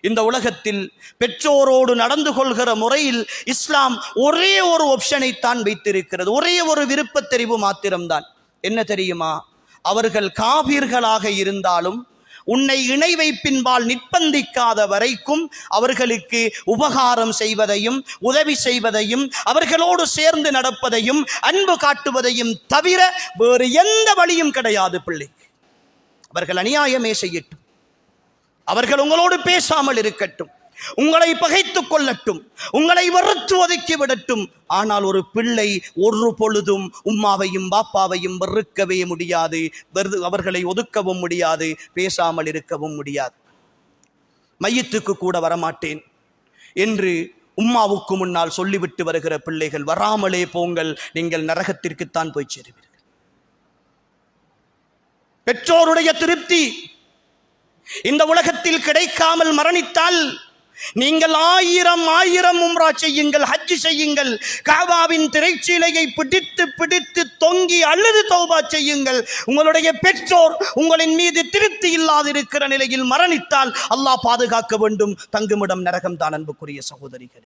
இந்த உலகத்தில் பெற்றோரோடு நடந்து கொள்கிற முறையில் இஸ்லாம் ஒரே ஒரு ஒப்ஷனை தான் வைத்திருக்கிறது. ஒரே ஒரு விருப்பத் தெரிவு மாத்திரம்தான். என்ன தெரியுமா? அவர்கள் காபீர்களாக இருந்தாலும் உன்னை இணை வைப்பின்பால் நிர்பந்திக்காத வரைக்கும் அவர்களுக்கு உபகாரம் செய்வதையும் உதவி செய்வதையும் அவர்களோடு சேர்ந்து நடப்பதையும் அன்பு காட்டுவதையும் தவிர வேறு எந்த வழியும் கிடையாது பிள்ளை. அவர்கள் அநியாயமே செய்யட்டும். அவர்கள் உங்களோடு பேசாமல் இருக்கட்டும். உங்களை பகைத்து கொள்ளட்டும். உங்களை வெறுத்து ஒதுக்கி விடட்டும். ஆனால் ஒரு பிள்ளை ஒரு பொழுதும் உம்மாவையும் பாப்பாவையும் வெறுக்கவே முடியாது. வெறு அவர்களை ஒதுக்கவும் முடியாது. பேசாமல் இருக்கவும் முடியாது. மையத்துக்கு கூட வரமாட்டேன் என்று உம்மாவுக்கு முன்னால் சொல்லிவிட்டு வருகிற பிள்ளைகள் வராமலே போங்கள். நீங்கள் நரகத்திற்குத்தான் போய் சேருவீர்கள். பெற்றோருடைய திருப்தி இந்த உலகத்தில் கிடைக்காமல் மரணித்தால் நீங்கள் ஆயிரம் ஆயிரம் உம்ரா செய்யுங்கள் ஹஜ் செய்யுங்கள் காபாவின் திரைச்சீலையை பிடித்து பிடித்து தொங்கி அழுது தௌபா செய்யுங்கள். உங்களுடைய பெற்றோர் உங்களின் மீது திருப்தி இல்லாதிருக்கிற நிலையில் மரணித்தால் அல்லாஹ் பாதுகாக்க வேண்டும். தங்குமிடம் நரகம் தான் அன்புக்குரிய சகோதரிகள்.